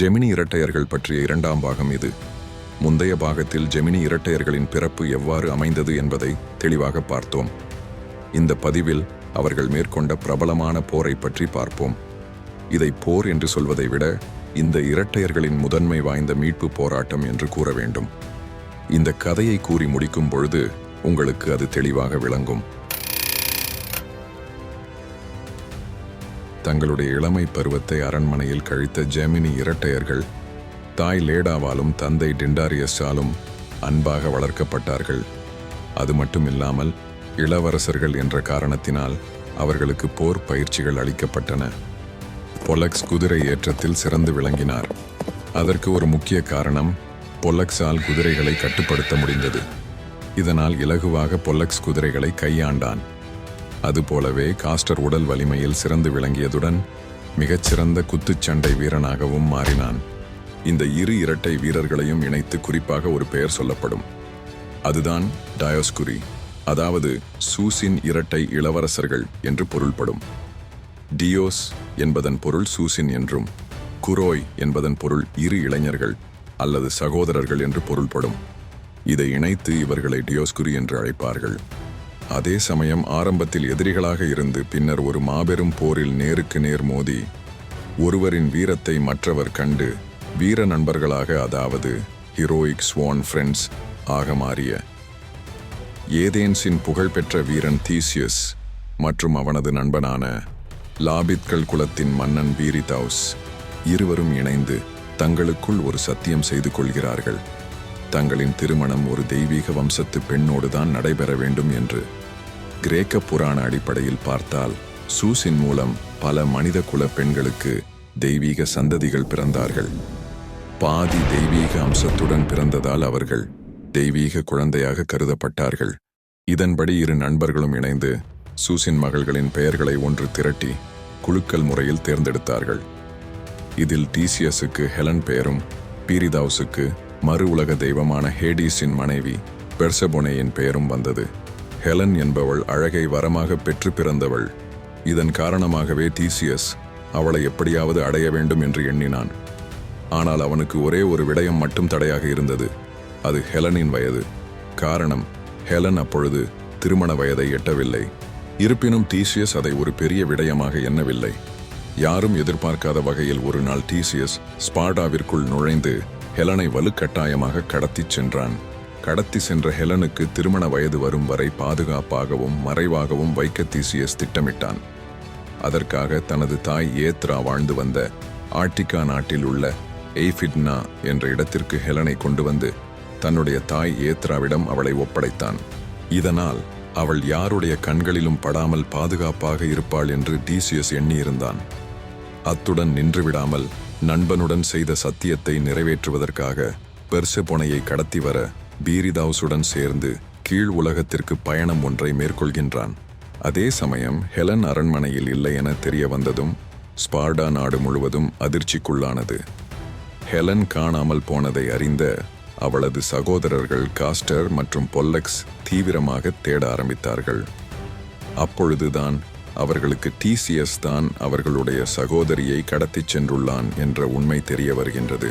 ஜெமினி இரட்டையர்கள் பற்றிய இரண்டாம் பாகம் இது. முந்தைய பாகத்தில் ஜெமினி இரட்டையர்களின் பிறப்பு எவ்வாறு அமைந்தது என்பதை தெளிவாக பார்த்தோம். இந்த பதிவில் அவர்கள் மேற்கொண்ட பிரபலமான போரை பற்றி பார்ப்போம். இதை போர் என்று சொல்வதை விட இந்த இரட்டையர்களின் முதன்மை வாய்ந்த மீட்பு போராட்டம் என்று கூற வேண்டும். இந்த கதையை கூறி முடிக்கும் பொழுது உங்களுக்கு அது தெளிவாக விளங்கும். தங்களுடைய இளமை பருவத்தை அரண்மனையில் கழித்த ஜெமினி இரட்டையர்கள் தாய் லேடாவாலும் தந்தை டிண்டாரியஸாலும் அன்பாக வளர்க்கப்பட்டார்கள். அது மட்டும் இல்லாமல் இளவரசர்கள் என்ற காரணத்தினால் அவர்களுக்கு போர் பயிற்சிகள் அளிக்கப்பட்டன. பொலக்ஸ் குதிரை ஏற்றத்தில் சிறந்து விளங்கினார். அதற்கு ஒரு முக்கிய காரணம் பொல்லக்ஸால் குதிரைகளை கட்டுப்படுத்த முடிந்தது. இதனால் இலகுவாக பொல்லக்ஸ் குதிரைகளை கையாண்டான். அதுபோலவே காஸ்டர் உடல் வலிமையில் சிறந்து விளங்கியதுடன் மிகச்சிறந்த குத்துச்சண்டை வீரனாகவும் மாறினான். இந்த இரு இரட்டை வீரர்களையும் இணைத்து குறிப்பாக ஒரு பெயர் சொல்லப்படும். அதுதான் டயோஸ்குரி அதாவது சூசின் இரட்டை இளவரசர்கள் என்று பொருள்படும். டியோஸ் என்பதன் பொருள் சூசின் என்றும் குரோய் என்பதன் பொருள் இரு இளைஞர்கள் அல்லது சகோதரர்கள் என்று பொருள்படும். இதை இணைத்து இவர்களை டியோஸ்குரி என்று அழைப்பார்கள். அதே சமயம் ஆரம்பத்தில் எதிரிகளாக இருந்து பின்னர் ஒரு மாபெரும் போரில் நேருக்கு நேர் மோதி ஒருவரின் வீரத்தை மற்றவர் கண்டு வீர நண்பர்களாக அதாவது ஹீரோயிக் ஸ்வான் ஃப்ரெண்ட்ஸ் ஆக மாறிய ஏதேன்ஸின் புகழ்பெற்ற வீரன் தீசியஸ் மற்றும் அவனது நண்பனான லாபித்கள் குலத்தின் மன்னன் பீரிதவுஸ் இருவரும் இணைந்து தங்களுக்குள் ஒரு சத்தியம் செய்து கொள்கிறார்கள். தங்களின் திருமணம் ஒரு தெய்வீக வம்சத்து பெண்ணோடுதான் நடைபெற வேண்டும் என்று கிரேக்க புராண அடிப்படையில் பார்த்தால் சூசின் மூலம் பல மனித குல பெண்களுக்கு தெய்வீக சந்ததிகள் பிறந்தார்கள். பாதி தெய்வீக அம்சத்துடன் பிறந்ததால் அவர்கள் தெய்வீக குழந்தையாக கருதப்பட்டார்கள். இதன்படி இரு நண்பர்களும் இணைந்து சூசின் மகள்களின் பெயர்களை ஒன்று திரட்டி குலுக்கல் முறையில் தேர்ந்தெடுத்தார்கள். இதில் டீசியஸுக்கு ஹெலன் பெயரும் பீரிதாவுஸுக்கு மறு உலக தெய்வமான ஹேடிஸின் மனைவி பெர்சபொனேயின் பெயரும் வந்தது. ஹெலன் என்பவள் அழகை வரமாக பெற்று பிறந்தவள். இதன் காரணமாகவே தீசியஸ் அவளை எப்படியாவது அடைய வேண்டும் என்று எண்ணினான். ஆனால் அவனுக்கு ஒரே ஒரு விடயம் மட்டும் தடையாக இருந்தது. அது ஹெலனின் வயது. காரணம் ஹெலன் அப்பொழுது திருமண வயதை எட்டவில்லை. இருப்பினும் டீசியஸ் அதை ஒரு பெரிய விடயமாக எண்ணவில்லை. யாரும் எதிர்பார்க்காத வகையில் ஒரு நாள் டீசியஸ் ஸ்பார்டாவிற்குள் நுழைந்து ஹெலனை வலுக்கட்டாயமாக கடத்திச் சென்றான். கடத்தி சென்ற ஹெலனுக்கு திருமண வயது வரும் வரை பாதுகாப்பாகவும் மறைவாகவும் வைக்க தீசியஸ் திட்டமிட்டான். அதற்காக தனது தாய் ஏத்ரா வாழ்ந்து வந்த ஆர்டிகா நாட்டில் உள்ள எய்ஃபிட்னா என்ற இடத்திற்கு ஹெலனை கொண்டு வந்து தன்னுடைய தாய் ஏத்ராவிடம் அவளை ஒப்படைத்தான். இதனால் அவள் யாருடைய கண்களிலும் படாமல் பாதுகாப்பாக இருப்பாள் என்று டீசியஸ் எண்ணியிருந்தான். அத்துடன் நின்றுவிடாமல் நண்பனுடன் செய்த சத்தியத்தை நிறைவேற்றுவதற்காக பெர்செபொனையை கடத்தி வர பீரிதாவுசுடன் சேர்ந்து கீழ் உலகத்திற்கு பயணம் ஒன்றை மேற்கொள்கின்றான். அதே சமயம் ஹெலன் அரண்மனையில் இல்லை என தெரிய வந்ததும் ஸ்பார்டா நாடு முழுவதும் அதிர்ச்சிக்குள்ளானது. ஹெலன் காணாமல் போனதை அறிந்த அவளது சகோதரர்கள் காஸ்டர் மற்றும் பொல்லக்ஸ் தீவிரமாக தேட ஆரம்பித்தார்கள். அப்பொழுதுதான் அவர்களுக்கு டிசிஎஸ் தான் அவர்களுடைய சகோதரியை கடத்திச் சென்றுள்ளான் என்ற உண்மை தெரிய வருகின்றது.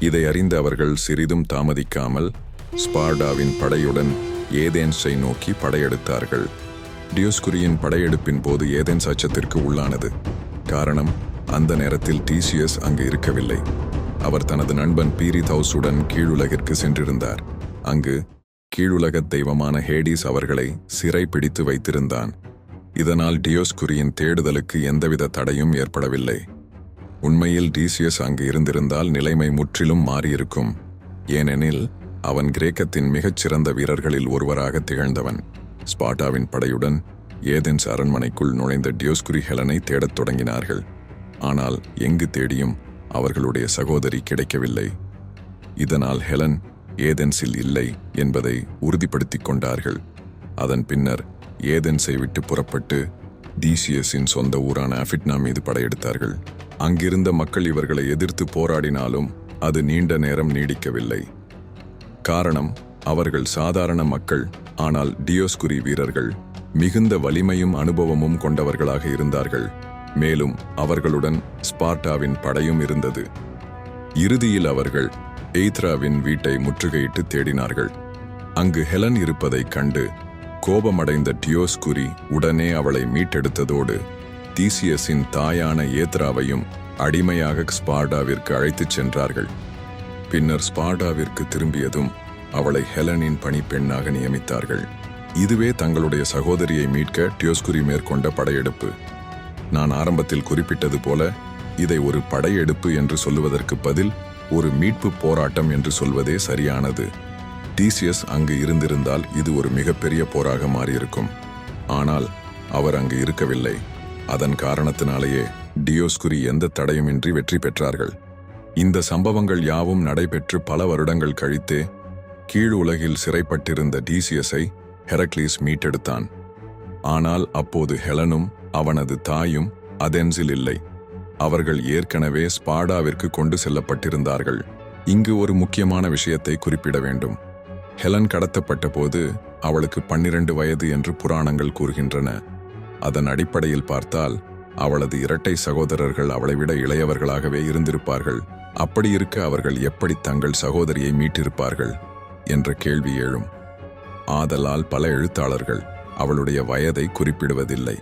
இதை அறிந்த அவர்கள் சிறிதும் தாமதிக்காமல் ஸ்பார்டாவின் படையுடன் ஏதேன்ஸை நோக்கி படையெடுத்தார்கள். டியோஸ்குரியின் படையெடுப்பின் போது ஏதேன்ஸ் அச்சத்திற்கு உள்ளானது. காரணம் அந்த நேரத்தில் டிசிஎஸ் அங்கு இருக்கவில்லை. அவர் தனது நண்பன் பீரிதவுஸுடன் கீழுலகிற்கு சென்றிருந்தார். அங்கு கீழுலகத் தெய்வமான ஹேடிஸ் அவர்களை சிறை பிடித்து வைத்திருந்தான். இதனால் டியோஸ்குரியின் தேடுதலுக்கு எந்தவித தடையும் ஏற்படவில்லை. உண்மையில் டிசிஎஸ் அங்கு இருந்திருந்தால் நிலைமை முற்றிலும் மாறியிருக்கும். ஏனெனில் அவன் கிரேக்கத்தின் மிகச்சிறந்த வீரர்களில் ஒருவராக திகழ்ந்தவன். ஸ்பாட்டாவின் படையுடன் ஏதென்ஸ் அரண்மனைக்குள் நுழைந்த டியோஸ்குரி ஹெலனை தேடத் தொடங்கினார்கள். ஆனால் எங்கு தேடியும் அவர்களுடைய சகோதரி கிடைக்கவில்லை. இதனால் ஹெலன் ஏதென்ஸில் இல்லை என்பதை உறுதிப்படுத்திக் கொண்டார்கள். அதன் பின்னர் ஏதென்ஸை விட்டு புறப்பட்டு டிசிஎஸின் சொந்த ஊரான அஃபிட்னா மீது படையெடுத்தார்கள். அங்கிருந்த மக்கள் இவர்களை எதிர்த்து போராடினாலும் அது நீண்ட நேரம் நீடிக்கவில்லை. காரணம் அவர்கள் சாதாரண மக்கள் ஆனால் டியோஸ்குரி வீரர்கள் மிகுந்த வலிமையும் அனுபவமும் கொண்டவர்களாக இருந்தார்கள். மேலும் அவர்களுடன் ஸ்பார்ட்டாவின் படையும் இருந்தது. இறுதியில் அவர்கள் எய்த்ராவின் வீட்டை முற்றுகையிட்டு தேடினார்கள். அங்கு ஹெலன் இருப்பதைக் கண்டு கோபமடைந்த டியோஸ்குரி உடனே அவளை மீட்டெடுத்ததோடு தீசியஸின் தாயான ஏத்ராவையும் அடிமையாக ஸ்பார்டாவிற்கு அழைத்துச் சென்றார்கள். பின்னர் ஸ்பார்டாவிற்கு திரும்பியதும் அவளை ஹெலனின் பணிப்பெண்ணாக நியமித்தார்கள். இதுவே தங்களுடைய சகோதரியை மீட்க டியோஸ்குரி மேற்கொண்ட படையெடுப்பு. நான் ஆரம்பத்தில் குறிப்பிட்டது போல இதை ஒரு படையெடுப்பு என்று சொல்லுவதற்கு பதில் ஒரு மீட்பு போராட்டம் என்று சொல்வதே சரியானது. டிசிஎஸ் அங்கு இருந்திருந்தால் இது ஒரு மிகப்பெரிய போராக மாறியிருக்கும். ஆனால் அவர் அங்கு இருக்கவில்லை. அதன் காரணத்தினாலேயே டியோஸ்குரி எந்த தடையுமின்றி வெற்றி பெற்றார்கள். இந்த சம்பவங்கள் யாவும் நடைபெற்று பல வருடங்கள் கழித்தே கீழ் உலகில் சிறைப்பட்டிருந்த டீசியஸை ஹெரக்லீஸ் மீட்டெடுத்தான். ஆனால் அப்போது ஹெலனும் அவனது தாயும் அதென்ஸில் இல்லை. அவர்கள் ஏற்கனவே ஸ்பாடாவிற்கு கொண்டு செல்லப்பட்டிருந்தார்கள். இங்கு ஒரு முக்கியமான விஷயத்தை குறிப்பிட வேண்டும். ஹெலன் கடத்தப்பட்ட போது அவளுக்கு பன்னிரண்டு வயது என்று புராணங்கள் கூறுகின்றன. அதன் அடிப்படையில் பார்த்தால் அவளது இரட்டை சகோதரர்கள் அவளை விட இளையவர்களாகவே இருந்திருப்பார்கள். அப்படி இருக்க அவர்கள் எப்படி தங்கள் சகோதரியை மீட்டிருப்பார்கள்? என்ற கேள்வி எழும். ஆதலால் பல எழுத்தாளர்கள் அவளுடைய வயதை குறிப்பிடுவதில்லை.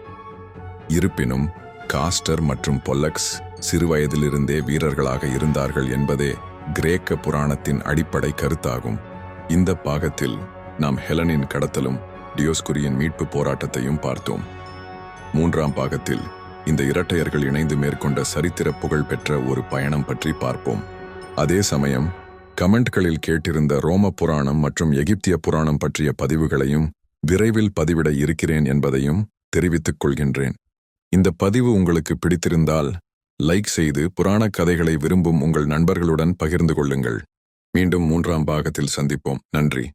இருப்பினும் காஸ்டர் மற்றும் பொல்லக்ஸ் சிறுவயதிலிருந்தே வீரர்களாக இருந்தார்கள் என்பதே கிரேக்க புராணத்தின் அடிப்படை கருத்தாகும். இந்த பாகத்தில் நாம் ஹெலனின் கடத்தலும் டியோஸ்குரியின் மீட்பு போராட்டத்தையும் பார்த்தோம். மூன்றாம் பாகத்தில் இந்த இரட்டையர்கள் இணைந்து மேற்கொண்ட சரித்திர புகழ் பெற்ற ஒரு பயணம் பற்றி பார்ப்போம். அதே சமயம் கமெண்ட்களில் கேட்டிருந்த ரோம புராணம் மற்றும் எகிப்திய புராணம் பற்றிய பதிவுகளையும் விரைவில் பதிவிட இருக்கிறேன் என்பதையும் தெரிவித்துக் கொள்கின்றேன். இந்த பதிவு உங்களுக்கு பிடித்திருந்தால் லைக் செய்து புராணக் கதைகளை விரும்பும் உங்கள் நண்பர்களுடன் பகிர்ந்து கொள்ளுங்கள். மீண்டும் மூன்றாம் பாகத்தில் சந்திப்போம். நன்றி.